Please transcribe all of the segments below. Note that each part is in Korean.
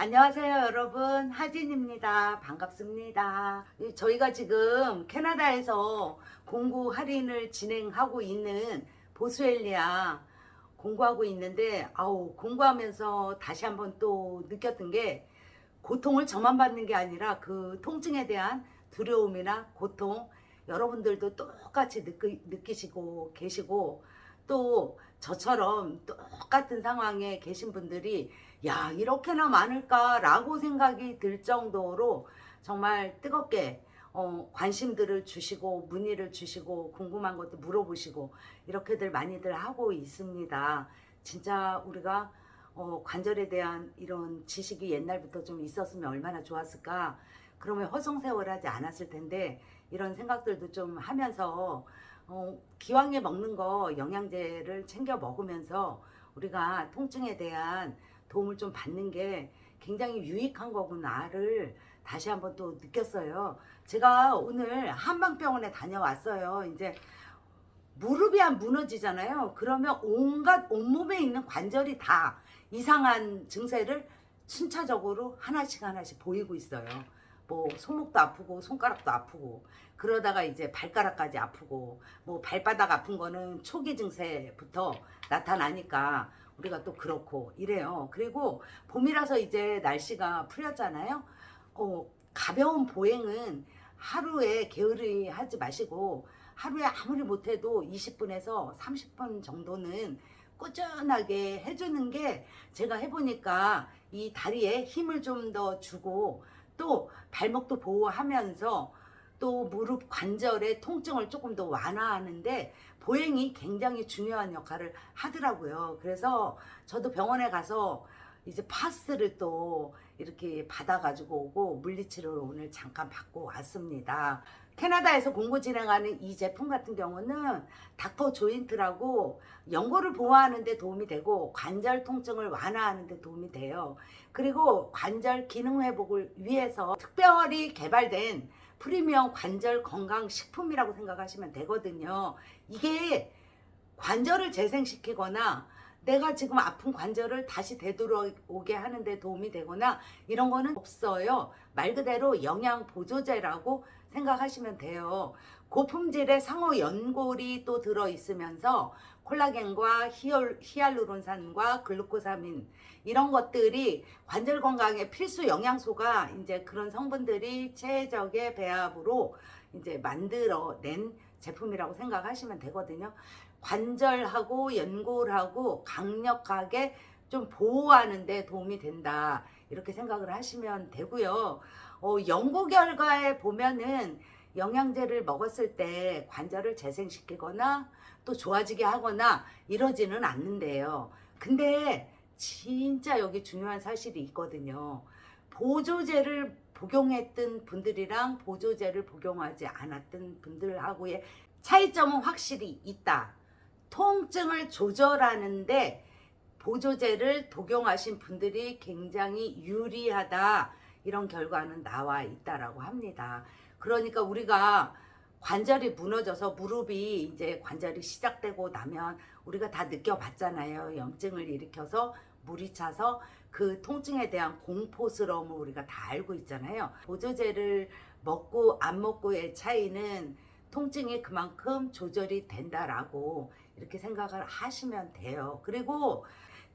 안녕하세요 여러분. 하진입니다. 반갑습니다. 이- 저희가 지금 캐나다에서 공구 할인을 진행하고 있는 보스웰리아 공부하고 있는데 아우 공부하면서 다시 한번 또 느꼈던 게 고통을 저만 받는 게 아니라 그 통증에 대한 두려움이나 고통 여러분들도 똑같이 느끼, 느끼시고 계시고 또 저처럼 똑같은 상황에 계신 분들이 야 이렇게나 많을까라고 생각이 들 정도로 정말 뜨겁게 어, 관심들을 주시고 문의를 주시고 궁금한 것도 물어보시고 이렇게들 많이들 하고 있습니다. 진짜 우리가 어, 관절에 대한 이런 지식이 옛날부터 좀 있었으면 얼마나 좋았을까. 그러면 허송세월하지 않았을 텐데 이런 생각들도 좀 하면서 어, 기왕에 먹는 거 영양제를 챙겨 먹으면서 우리가 통증에 대한 도움을 좀 받는 게 굉장히 유익한 거구나를 다시 한번 또 느꼈어요. 제가 오늘 한방병원에 다녀왔어요. 이제 무릎이 안 무너지잖아요. 그러면 온갖 온몸에 있는 관절이 다 이상한 증세를 순차적으로 하나씩 하나씩 보이고 있어요. 뭐 손목도 아프고 손가락도 아프고 그러다가 이제 발가락까지 아프고 뭐 발바닥 아픈 거는 초기 증세부터 나타나니까 우리가 또 그렇고 이래요. 그리고 봄이라서 이제 날씨가 풀렸잖아요. 어, 가벼운 보행은 하루에 게으르 하지 마시고 하루에 아무리 못해도 20분에서 30분 정도는 꾸준하게 해주는 게 제가 해보니까 이 다리에 힘을 좀 더 주고 또 발목도 보호하면서 또 무릎 관절의 통증을 조금 더 완화하는데 보행이 굉장히 중요한 역할을 하더라고요. 그래서 저도 병원에 가서 이제 파스를 또 이렇게 받아가지고 오고 물리치료를 오늘 잠깐 받고 왔습니다. 캐나다에서 공고 진행하는 이 제품 같은 경우는 닥터 조인트라고 연골을 보호하는 데 도움이 되고 관절 통증을 완화하는 데 도움이 돼요. 그리고 관절 기능 회복을 위해서 특별히 개발된 프리미엄 관절 건강 식품이라고 생각하시면 되거든요. 이게 관절을 재생시키거나 내가 지금 아픈 관절을 다시 되돌아오게 하는데 도움이 되거나 이런 거는 없어요. 말 그대로 영양 보조제라고 생각하시면 돼요. 고품질의 상어 연골이 또 들어 있으면서 콜라겐과 히알루론산과 글루코사민 이런 것들이 관절 건강에 필수 영양소가 이제 그런 성분들이 최적의 배합으로 이제 만들어낸 제품이라고 생각하시면 되거든요. 관절하고 연골하고 강력하게 좀 보호하는 데 도움이 된다. 이렇게 생각을 하시면 되고요. 어, 연구 결과에 보면은 영양제를 먹었을 때 관절을 재생시키거나 또 좋아지게 하거나 이러지는 않는데요. 근데 진짜 여기 중요한 사실이 있거든요. 보조제를 복용했던 분들이랑 보조제를 복용하지 않았던 분들하고의 차이점은 확실히 있다. 통증을 조절하는데 보조제를 복용하신 분들이 굉장히 유리하다. 이런 결과는 나와 있다라고 합니다. 그러니까 우리가 관절이 무너져서 무릎이 이제 관절이 시작되고 나면 우리가 다 느껴봤잖아요. 염증을 일으켜서 물이 차서 그 통증에 대한 공포스러움을 우리가 다 알고 있잖아요. 보조제를 먹고 안 먹고의 차이는 통증이 그만큼 조절이 된다라고 이렇게 생각을 하시면 돼요. 그리고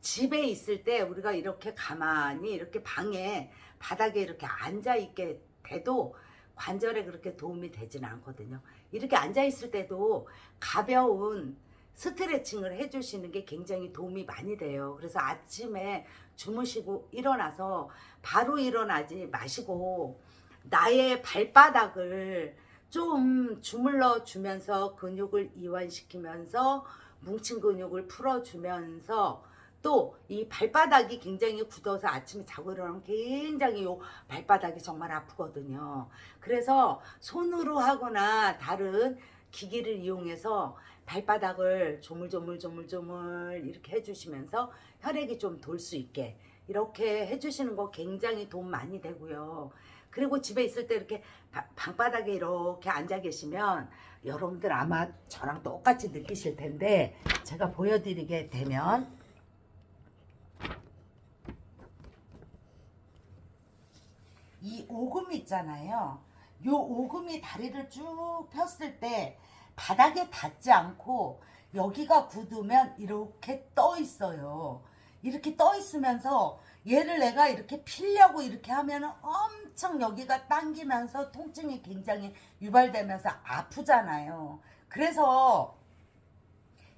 집에 있을 때 우리가 이렇게 가만히 이렇게 방에 바닥에 이렇게 앉아 있게 돼도 관절에 그렇게 도움이 되지는 않거든요. 이렇게 앉아 있을 때도 가벼운 스트레칭을 해주시는 게 굉장히 도움이 많이 돼요. 그래서 아침에 주무시고 일어나서 바로 일어나지 마시고 나의 발바닥을 좀 주물러 주면서 근육을 이완시키면서 뭉친 근육을 풀어주면서 또 이 발바닥이 굉장히 굳어서 아침에 자고 일어나면 굉장히 요 발바닥이 정말 아프거든요. 그래서 손으로 하거나 다른 기기를 이용해서 발바닥을 조물조물조물조물 이렇게 해주시면서 혈액이 좀 돌 수 있게 이렇게 해주시는 거 굉장히 도움 많이 되고요. 그리고 집에 있을 때 이렇게 바- 방바닥에 이렇게 앉아 계시면 여러분들 아마 저랑 똑같이 느끼실 텐데 제가 보여드리게 되면 이 오금 있잖아요. 요 오금이 다리를 쭉 폈을 때 바닥에 닿지 않고 여기가 굳으면 이렇게 떠 있어요. 이렇게 떠 있으면서 얘를 내가 이렇게 피려고 이렇게 하면은 엄청 여기가 당기면서 통증이 굉장히 유발되면서 아프잖아요. 그래서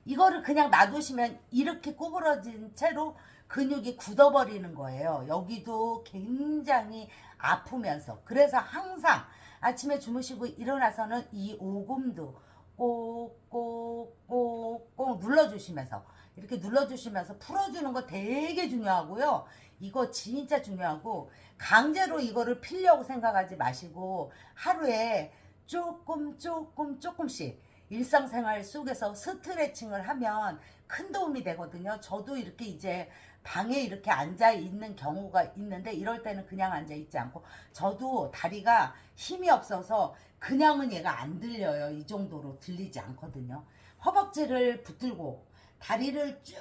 이거를 그냥 놔두시면 이렇게 구부러진 채로 근육이 굳어버리는 거예요. 여기도 굉장히 아프면서. 그래서 항상 아침에 주무시고 일어나서는 이 오금도 꼭꼭꼭꼭 눌러주시면서 이렇게 눌러주시면서 풀어주는 거 되게 중요하고요. 이거 진짜 중요하고 강제로 이거를 피려고 생각하지 마시고 하루에 조금 조금 조금씩 일상생활 속에서 스트레칭을 하면 큰 도움이 되거든요. 저도 이렇게 이제 방에 이렇게 앉아 있는 경우가 있는데 이럴 때는 그냥 앉아 있지 않고 저도 다리가 힘이 없어서 그냥은 얘가 안 들려요. 이 정도로 들리지 않거든요. 허벅지를 붙들고 다리를 쭉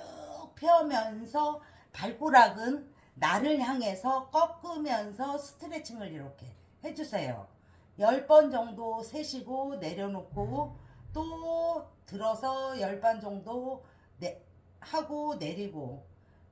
펴면서 발가락은 나를 향해서 꺾으면서 스트레칭을 이렇게 해주세요. 10번 정도 세시고 내려놓고 또 들어서 10번 정도 내, 하고 내리고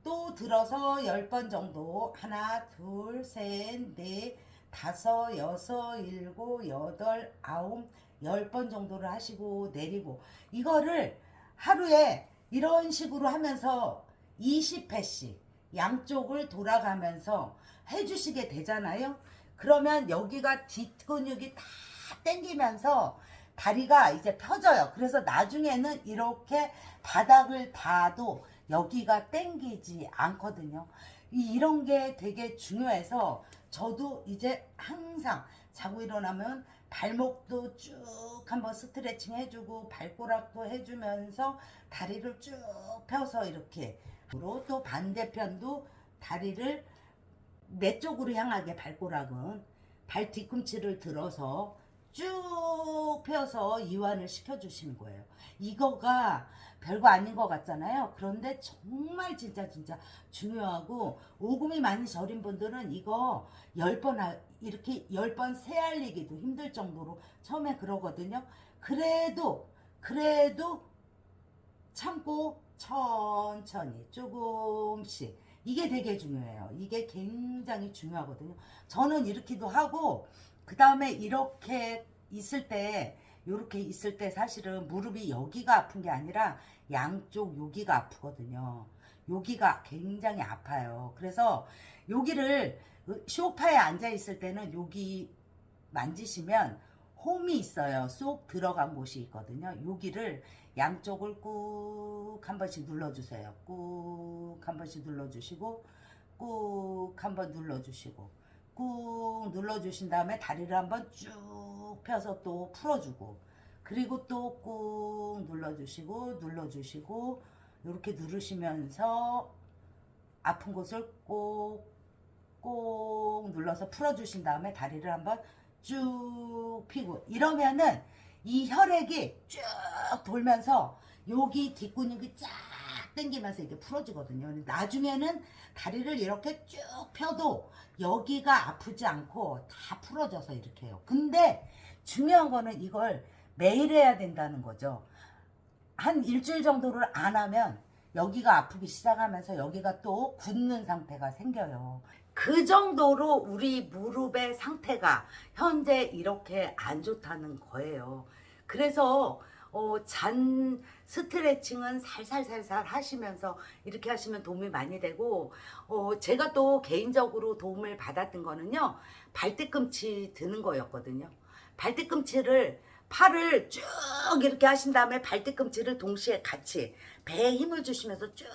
또 들어서 10번 정도 하나 둘 셋 넷 다섯 여섯 일곱 여덟 아홉 열 번 정도를 하시고 내리고 이거를 하루에 이런 식으로 하면서 20회씩 양쪽을 돌아가면서 해주시게 되잖아요. 그러면 여기가 뒷근육이 다 당기면서 다리가 이제 펴져요. 그래서 나중에는 이렇게 바닥을 닿아도 여기가 당기지 않거든요. 이- 이런 게 되게 중요해서 저도 이제 항상 자고 일어나면 발목도 쭉 한번 스트레칭 해주고 발꼬락도 해주면서 다리를 쭉 펴서 이렇게 그리고 또 반대편도 다리를 내 쪽으로 향하게 발꼬락은 발 뒤꿈치를 들어서 쭉 펴서 이완을 시켜주시는 거예요. 이거가 별거 아닌 것 같잖아요. 그런데 정말 진짜 진짜 중요하고 오금이 많이 저린 분들은 이거 열번 이렇게 열번 세알리기도 힘들 정도로 처음에 그러거든요. 그래도 그래도 참고 천천히 조금씩 이게 되게 중요해요. 이게 굉장히 중요하거든요. 저는 이렇게도 하고 그 다음에 이렇게 있을 때 이렇게 있을 때 사실은 무릎이 여기가 아픈 게 아니라 양쪽 여기가 아프거든요. 여기가 굉장히 아파요. 그래서 여기를 쇼파에 앉아 있을 때는 여기 만지시면 홈이 있어요. 쏙 들어간 곳이 있거든요. 여기를 양쪽을 꾹 한 번씩 눌러주세요. 꾹 한 번씩 눌러주시고 꾹 한 번 눌러주시고 꾹 눌러주신 다음에 다리를 한번 쭉 펴서 또 풀어주고 그리고 또 꾹 눌러주시고 눌러주시고 이렇게 누르시면서 아픈 곳을 꼭 꼭 눌러서 풀어주신 다음에 다리를 한번 쭉 피고 이러면은 이 혈액이 쭉 돌면서 여기 뒷근육이 쫙 당기면서 이게 풀어지거든요. 나중에는 다리를 이렇게 쭉 펴도 여기가 아프지 않고 다 풀어져서 이렇게 해요. 근데 중요한 거는 이걸 매일 해야 된다는 거죠. 한 일주일 정도를 안 하면 여기가 아프기 시작하면서 여기가 또 굳는 상태가 생겨요. 그 정도로 우리 무릎의 상태가 현재 이렇게 안 좋다는 거예요. 그래서 어, 잔 스트레칭은 살살살살 하시면서 이렇게 하시면 도움이 많이 되고 어, 제가 또 개인적으로 도움을 받았던 거는요 발뒤꿈치 드는 거였거든요. 발뒤꿈치를 팔을 쭉 이렇게 하신 다음에 발뒤꿈치를 동시에 같이 배에 힘을 주시면서 쭉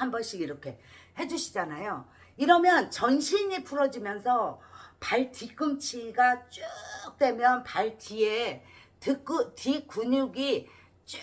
한 번씩 이렇게 해주시잖아요. 이러면 전신이 풀어지면서 발 뒤꿈치가 쭉 되면 발 뒤에 뒷구, 뒤 근육이 쭉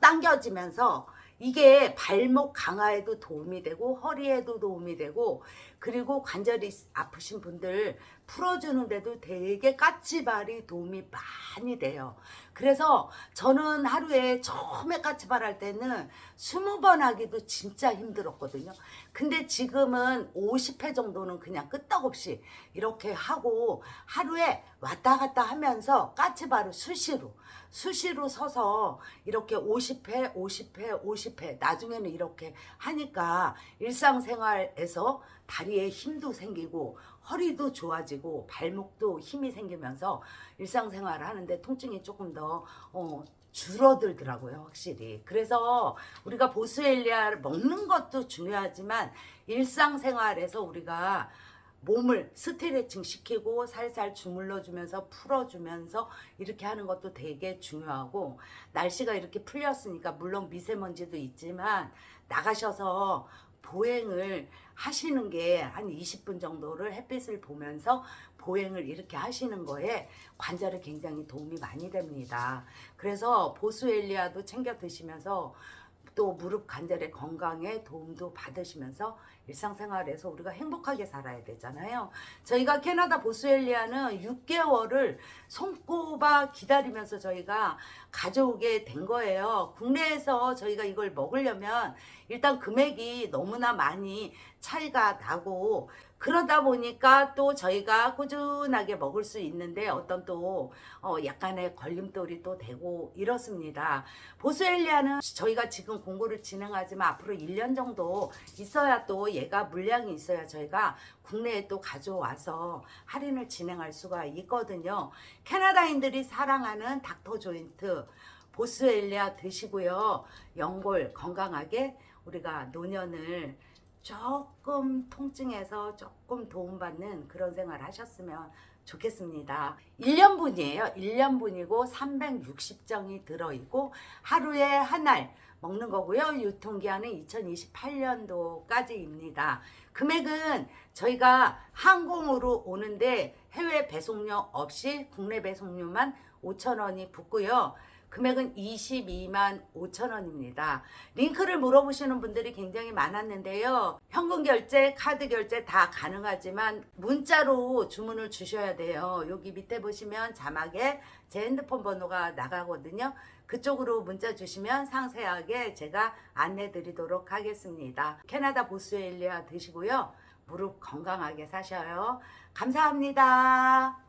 당겨지면서 이게 발목 강화에도 도움이 되고 허리에도 도움이 되고 그리고 관절이 아프신 분들 풀어주는데도 되게 까치발이 도움이 많이 돼요. 그래서 저는 하루에 처음에 까치발 할 때는 20번 하기도 진짜 힘들었거든요. 근데 지금은 50회 정도는 그냥 끄떡없이 이렇게 하고 하루에 왔다 갔다 하면서 까치발을 수시로 수시로 서서 이렇게 50회, 50회, 50회 나중에는 이렇게 하니까 일상생활에서 다리에 힘도 생기고 허리도 좋아지고 발목도 힘이 생기면서 일상생활을 하는데 통증이 조금 더 어, 줄어들더라고요, 확실히. 그래서 우리가 보스엘리아를 먹는 것도 중요하지만 일상생활에서 우리가 몸을 스트레칭 시키고 살살 주물러 주면서 풀어 주면서 이렇게 하는 것도 되게 중요하고 날씨가 이렇게 풀렸으니까 물론 미세먼지도 있지만 나가셔서 보행을 하시는 게 한 20분 정도를 햇빛을 보면서 보행을 이렇게 하시는 거에 관절에 굉장히 도움이 많이 됩니다. 그래서 보스엘리아도 챙겨 드시면서 또 무릎 관절의 건강에 도움도 받으시면서 일상생활에서 우리가 행복하게 살아야 되잖아요. 저희가 캐나다 보스웰리아는 6개월을 손꼽아 기다리면서 저희가 가져오게 된 거예요. 국내에서 저희가 이걸 먹으려면 일단 금액이 너무나 많이 차이가 나고 그러다 보니까 또 저희가 꾸준하게 먹을 수 있는데 어떤 또 어, 약간의 걸림돌이 또 되고 이렇습니다. 보스웰리아는 저희가 지금 공고를 진행하지만 앞으로 1년 정도 있어야 또 얘가 물량이 있어야 저희가 국내에 또 가져와서 할인을 진행할 수가 있거든요. 캐나다인들이 사랑하는 닥터 조인트 보스웰리아 드시고요. 연골 건강하게 우리가 노년을 조금 통증에서 조금 도움받는 그런 생활 하셨으면 좋겠습니다. 1년분이에요. 1년분이고 360정이 들어있고 하루에 한 알 먹는 거고요. 유통기한은 2028년도까지입니다. 금액은 저희가 항공으로 오는데 해외 배송료 없이 국내 배송료만 5,000원이 붙고요. 금액은 22만 5천 원입니다. 링크를 물어보시는 분들이 굉장히 많았는데요. 현금 결제, 카드 결제 다 가능하지만 문자로 주문을 주셔야 돼요. 여기 밑에 보시면 자막에 제 핸드폰 번호가 나가거든요. 그쪽으로 문자 주시면 상세하게 제가 안내 드리도록 하겠습니다. 캐나다 보스웰리아 드시고요. 무릎 건강하게 사셔요. 감사합니다.